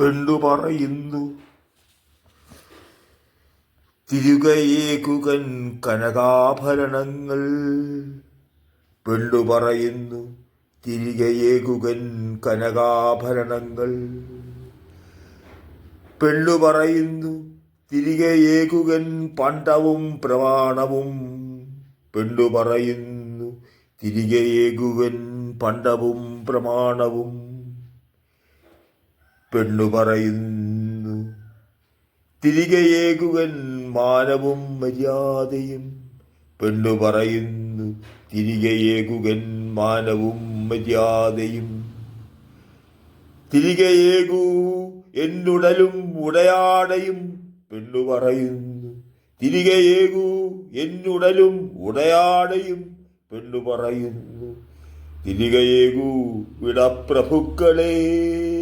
പെണ്ണു പറയുന്നു. തിരുകയേകുകൻ കനകാഭരണങ്ങൾ. പെണ്ണു പറയുന്നു തിരികയേകുകൻ കനകാഭരണങ്ങൾ. പെണ്ണു പറയുന്നു തിരികയേകുകൻ പണ്ടവും പ്രമാണവും പെണ്ണു പറയുന്നു തിരികയേകുകൻ പണ്ടവും പ്രമാണവും. പെണ്ണു പറയുന്നു. തിരികെയേകുകൻ മാനവും മര്യാദയും പെണ്ണു പറയുന്നു. തിരികെയേകുകൻ മാനവും മര്യാദയും. തിരികെയേകൂ എന്നുടലും ഉടയാടയും പെണ്ണു പറയുന്നു. തിരികെയേകൂ എന്നുടലും ഉടയാടയും പെണ്ണു പറയുന്നു. തിരികെയേകൂ വിടപ്രഭുക്കളെ.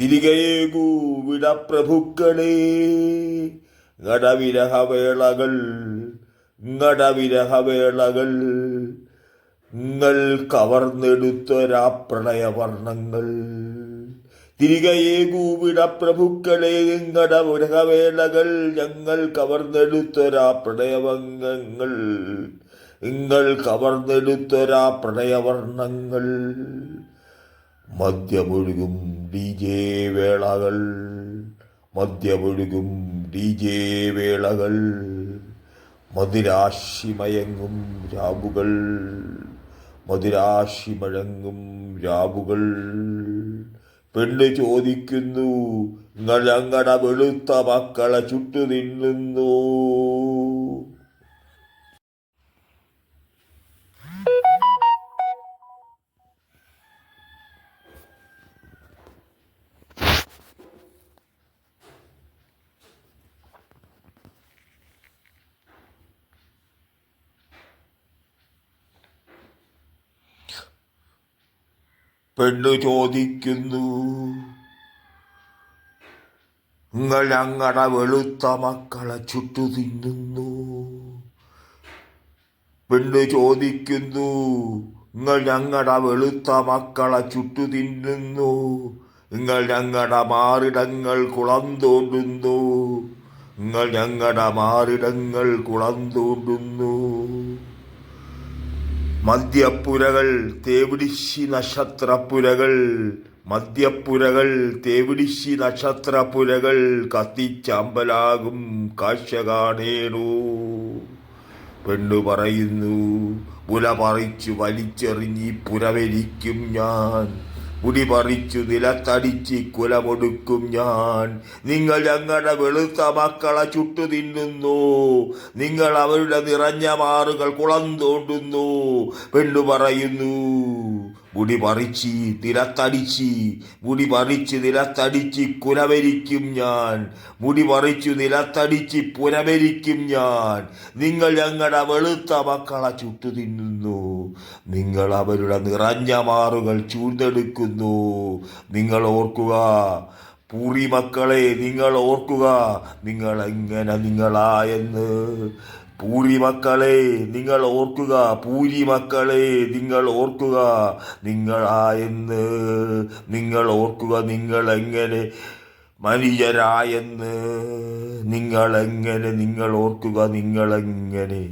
തിരികെയേകൂ വിടപ്രഭുക്കളെ. നടവിരഹവേളകൾ നടവിരഹവേളകൾ. നിങ്ങൾ കവർന്നെടുത്തൊരാ പ്രണയവർണങ്ങൾ തിരികെയേകൂ വിടപ്രഭുക്കളെ നിങ്ങളുടെ ഉരഹവേളകൾ ഞങ്ങൾ കവർന്നെടുത്തൊരാ പ്രണയവംഗങ്ങൾ നിങ്ങൾ കവർന്നെടുത്തൊരാ പ്രണയവർണങ്ങൾ മദ്യമൊഴുകും ഡി ജെ വേളകൾ. മദ്യമൊഴുകും ഡി ജെ വേളകൾ. മധുരാശിമയങ്ങും രാവുകൾ. മധുരാശിമഴങ്ങും രാവുകൾ. പെണ്ണ് ചോദിക്കുന്നു നിങ്ങൾ ഞങ്ങളുടെ വെളുത്ത മക്കളെ ചുട്ടു തിന്നുന്നു. പെണ്ണു ചോദിക്കുന്നു. നിങ്ങൾ ഞങ്ങളുടെ വെളുത്ത മക്കളെ ചുട്ടു തിന്നുന്നു. പെണ്ണു ചോദിക്കുന്നു നിങ്ങൾ ഞങ്ങളുടെ വെളുത്ത മക്കളെ ചുട്ടു തിന്നുന്നു. നിങ്ങൾ ഞങ്ങളുടെ മാറിടങ്ങൾ കുളം തോണ്ടുന്നു നിങ്ങൾ ഞങ്ങളുടെ മാറിടങ്ങൾ കുളം തോണ്ടുന്നു മദ്യപ്പുരകൾ തേവിടിശി നക്ഷത്രപ്പുരകൾ മദ്യപ്പുരകൾ തേവിടിശി നക്ഷത്രപ്പുരകൾ കത്തിച്ചമ്പലാകും കാഴ്ച കാണേണു പെണ്ണു പറയുന്നു പുല പറിച്ചു വലിച്ചെറിഞ്ഞി പുരവരിക്കും ഞാൻ. മുടി പറിച്ചു നിലത്തടിച്ച് കുലമൊടുക്കും ഞാൻ. നിങ്ങൾ ഞങ്ങളുടെ വെളുത്ത മക്കളെ ചുട്ടു തിന്നുന്നു. നിങ്ങൾ അവരുടെ നിറഞ്ഞ മാറുകൾ കുളം തോണ്ടുന്നു പെണ്ണു പറയുന്നു മുടി പറിച്ച് നിലത്തടിച്ച് മുടി പറിച്ച് നിലത്തടിച്ച് കുലവരിക്കും ഞാൻ. മുടി പറിച്ചു നിലത്തടിച്ച് പുരവരിക്കും ഞാൻ. നിങ്ങൾ ഞങ്ങളുടെ വെളുത്ത മക്കളെ ചുട്ടു തിന്നുന്നു. നിങ്ങൾ അവരുടെ നിറഞ്ഞ മാറുകൾ ചൂഴ്ന്നെടുക്കുന്നു നിങ്ങൾ ഓർക്കുക പൂറി മക്കളെ നിങ്ങൾ ഓർക്കുക നിങ്ങൾ എങ്ങനെ നിങ്ങളായെന്ന്. പൂരി മക്കളെ നിങ്ങൾ ഓർക്കുക പൂരി മക്കളെ നിങ്ങൾ ഓർക്കുക നിങ്ങളായെന്ന് നിങ്ങൾ ഓർക്കുക നിങ്ങൾ എങ്ങനെ മനുഷ്യരായെന്ന് നിങ്ങൾ എങ്ങനെ നിങ്ങൾ ഓർക്കുക നിങ്ങൾ എങ്ങനെ.